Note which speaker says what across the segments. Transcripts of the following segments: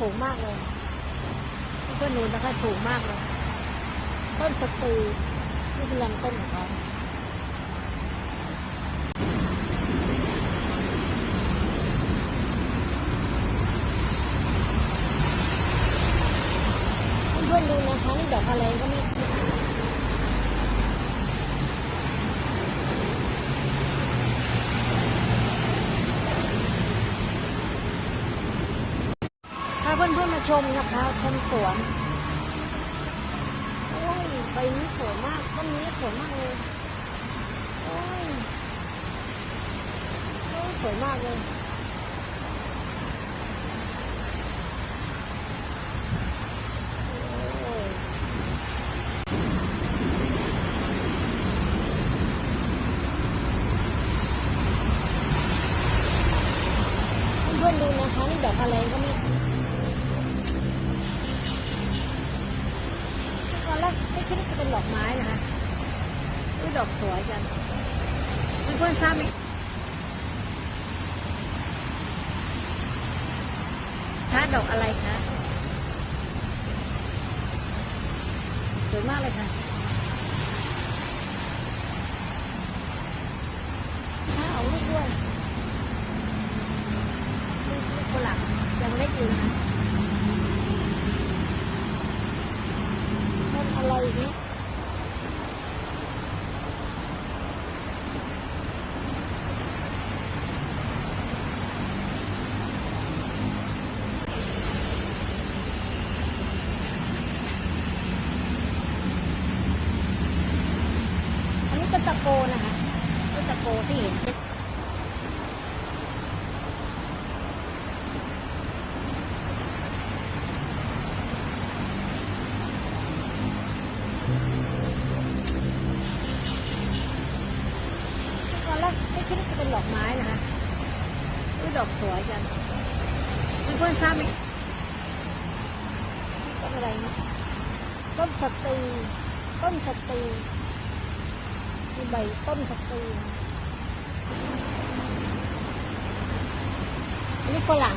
Speaker 1: สูงมากเลยต้นนูนะคะสูงมากเลย ต้นสตือนี่คือลำต้นของเขาเพื่อนๆดูนะคะนี่ดอกอะไรก็ไม่รู้พา เพื่อนๆมาชมนะคะชมสวนโอ้ยใบนี้สวยมากต้นนี้สวยมากเลยโอ้ยโอ้ยสวยมากเลยโอ้ยเพื่อนๆดูนะคะนี่ดอกอะไรก็ไม่รู้ ตอนแรกไม่คิดว่าจะเป็นดอกไม้นะคะ อุ้ยดอกสวยจังเพื่อนๆทราบไหมคะดอกอะไรคะสวยมากเลยค่ะถ้าเอาลูกด้วยลูกลูกกุหลาบยังเล็กอยู่นะคะต้นอะไรอีกนี่อันนี้ ตะโกนะคะต้นตะโกที่เห็นตอนแรกไม่คิดว่าจะเป็นดอกไม้นะคะอุ้ยดอกสวยจังเพื่อนทราบไหมต้นอะไรนะต้นสตือต้นสตือมี ใบต้นสตรีอันนี้ฝรั่ง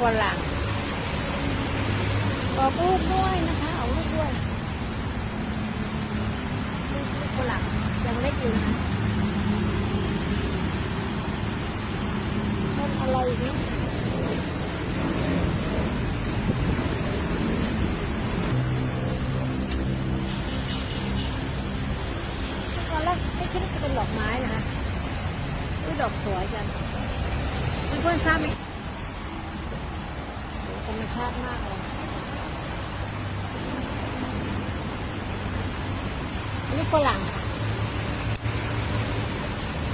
Speaker 1: ฝรั่งออกลูกด้วยนะคะเอาลูกด้วยลูกฝรั่งยังเล็กอยู่นะคะต้นอะไรนี่ตอนแรกไม่คิดว่าจะเป็นดอกไม้นะคะอุ้ยดอกสวยจังเพื่อนๆทราบไหมโอ้ธ รมชาติมากเลยนนี้ฝรั่ง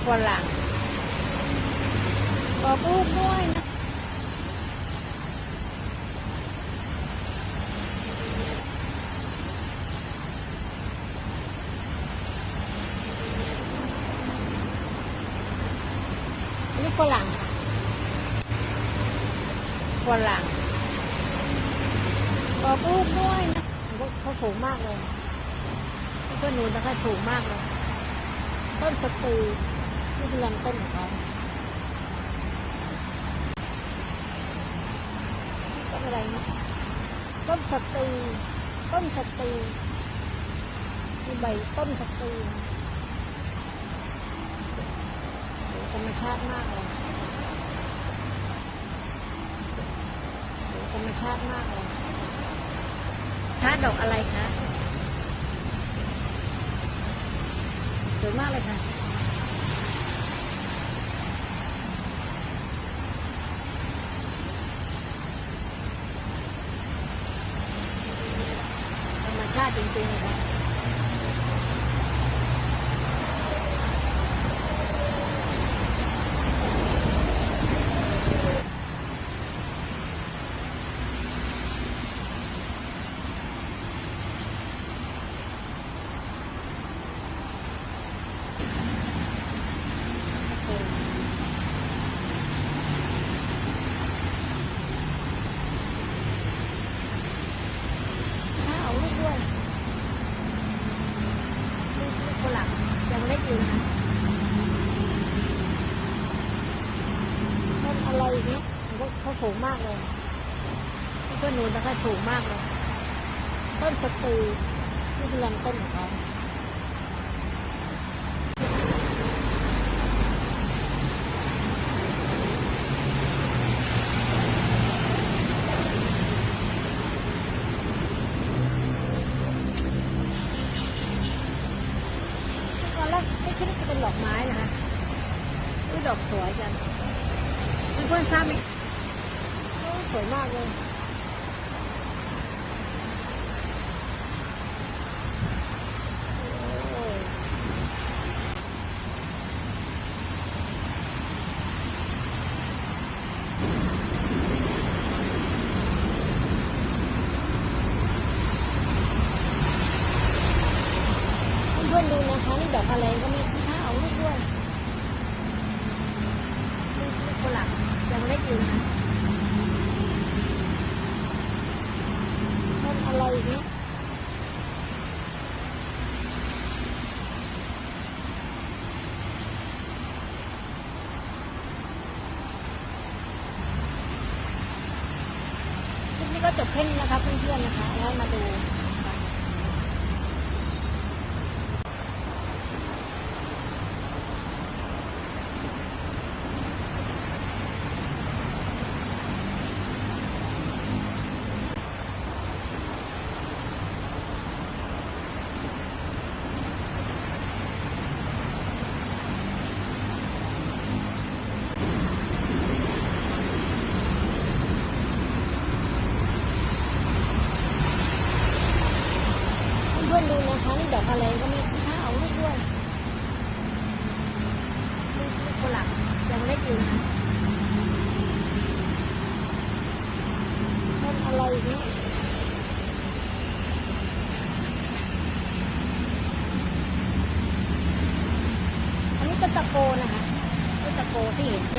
Speaker 1: ฝรั่งออกลูกด้วยนะนนี้ฝรั่งฝรั่ง อกลูกด้วยนะเขาสูงมากเลยเพื่อนนูนะคะสูงมากเลย ต้นสตือนี่คือลำต้นของเขาต้นอะไรนะต้นสตือต้นสตือมีใบต้นสตือโอ้ธรรมชาติมากเลยธรรมชาติมากเลย ชาดอกอะไรคะสวยมากเลยค่ะธรรมชาติจริงๆเลยค่ะ นะต้นอะไรอีกนะเขาสูงมากเลยต้นนูนนะคะสูงมากเลย ต้นสตูนี่คือรังต้นของเขา พื่อนดูนะคะนี่ดอกอะไรก็ม่รู้ถ้าเอาลูกด้วยลูกลูกกุหลาบยังเล็กอยู่นะต้นอะไรอีกเนี่ยคลิปนี้ก็จบแค่นี้นะคะเพื่อนๆนะคะ แล้วมาดูกัน เพื่อนๆ ดูนะคะนี่ดอกอะไรก็ไม่รู้ถ้าเอาลูกด้วยลูกลูกหลาบยังเล็กอยู่นะต้นอะไรเนี่ยอันนี้ต้นตะโกนะคะต้นตะโกที่เห็นเ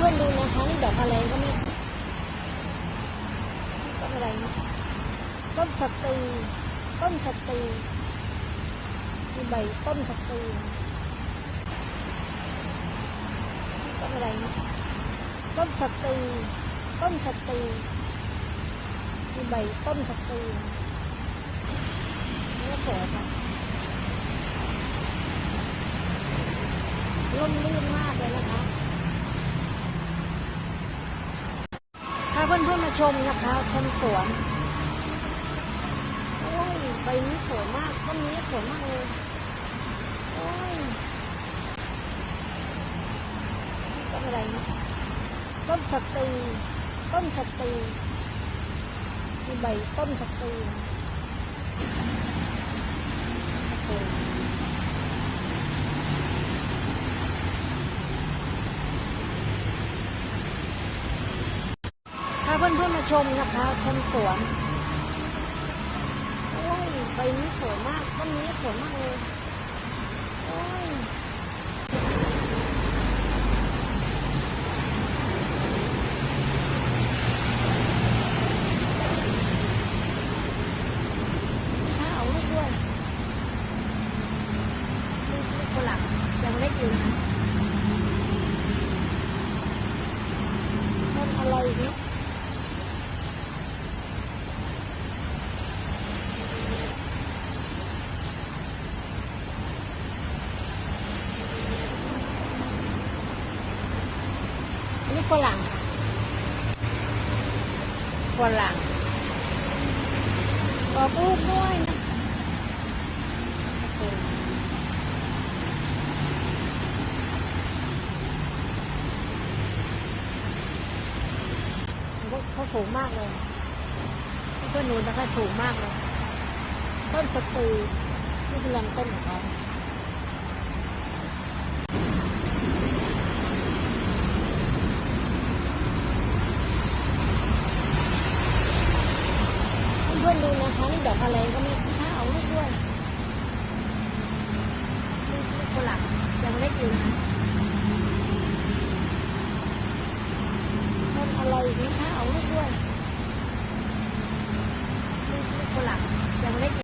Speaker 1: พื่อนดูนะ นี่ดอกอะไรก็ไม่ต้นอะไรนะต้นสตือต้นสตือมีใบต้นสตือต้นอะไรนะต้นสตือต้นสตือมีใบต้นสตือนี่สวยค่ะร่มรื่นมากเลยนะคะ พาเพื่อนๆมา ชมนะคะ ชมสวนโอ้ยใบนี้สวยมากต้นนี้สวยมากเลยโอ้ยต้นอะไรนะต้นสตือต้นสตือมีใบต้นสตือสตือพา เพื่อนๆมาชมนะคะชมสวนโอ้ยใบนี้สวยมากต้นนี้สวยมากเลยโอ้ยถ้าเอาลูกด้วยลูกลูกกุหลาบยังเล็กอยู่นะนอะไรอีกเนี่ย อันนี้ ฝรั่งฝรั่งออกลูกด้วยนะเขาสูงมากเลยเพื่อนนูนนะคะสูงมากเลย ต้นสตือนี่คือลำต้นของเขา นดูนะคะนี่ดอกอะไรก็มีที่ถ้าวอาลูกด้วนลูกกุหลักยังเล็กอยู่นะต้นอะไรนี่ถ้าวอาลูกด้วนลูกกุหลักยังเล็ก